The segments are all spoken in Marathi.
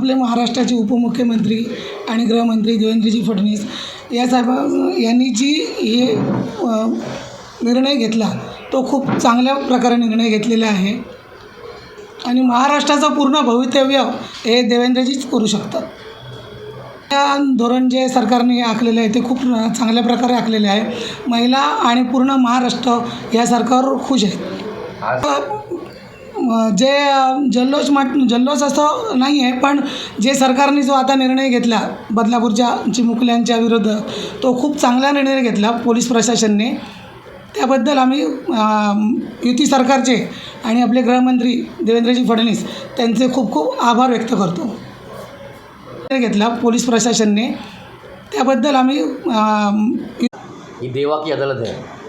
आपले महाराष्ट्राचे उपमुख्यमंत्री आणि गृहमंत्री देवेंद्रजी फडणवीस या साहेब यांनी जी हे निर्णय घेतला तो खूप चांगल्या प्रकारे निर्णय घेतलेला आहे. आणि महाराष्ट्राचं पूर्ण भवितव्य हे देवेंद्रजीच करू शकतात. त्या धोरण जे सरकारने आखलेलं आहे ते खूप चांगल्या प्रकारे आखलेले आहे. महिला आणि पूर्ण महाराष्ट्र या सरकारवर खुश आहेत जे जल्लोष म्हट जल्लोष असं नाही आहे पण जे सरकारने जो आता निर्णय घेतला बदलापूरच्या चिमुकल्यांच्या विरुद्ध तो खूप चांगला निर्णय घेतला पोलीस प्रशासनने. त्याबद्दल आम्ही युती सरकारचे आणि आपले गृहमंत्री देवेंद्रजी फडणवीस त्यांचे खूप खूप आभार व्यक्त करतो. घेतला पोलीस प्रशासनने. त्याबद्दल आम्ही ही देवा की अदालत आहे.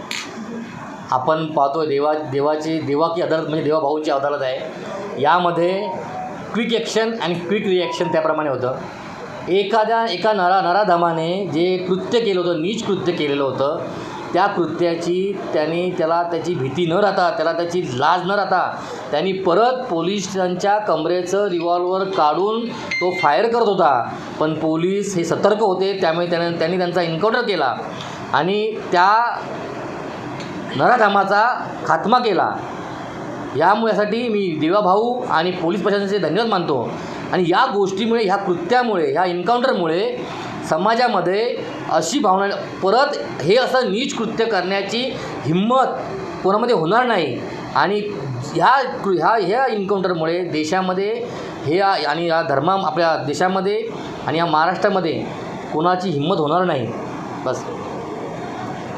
आपण पाहतो देवा देवाची म्हणजे देवा की अदालत म्हणजे देवाभाऊंची अदालत आहे. यामध्ये क्विक ॲक्शन आणि क्विक रिॲक्शन त्याप्रमाणे होतं. एखाद्या एका नरा नराधमाने जे कृत्य केलं होतं नीच कृत्य केलेलं होतं त्या कृत्याची त्यांनी त्याला त्याची भीती न राहता त्याला त्याची लाज न राहता त्यांनी परत पोलिसांच्या कमरेचं रिव्हॉल्वर काढून तो फायर करत होता. पण पोलीस हे सतर्क होते त्यामुळे त्याने त्यांनी त्यांचा एन्काउंटर केला. आणि त्या नराधामाचा खात्मा केला. यामुळेसाठी मी देवाभाऊ आणि पोलीस प्रशासनाचे धन्यवाद मानतो. आणि या गोष्टीमुळे ह्या कृत्यामुळे ह्या एन्काउंटरमुळे समाजामध्ये अशी भावना परत हे असं नीच कृत्य करण्याची हिंमत कोणामध्ये होणार नाही. आणि ह्या कृ ह्या ह्या एन्काउंटरमुळे देशामध्ये हे आणि या धर्मा आपल्या देशामध्ये आणि या महाराष्ट्रामध्ये कोणाची हिंमत होणार नाही. बस.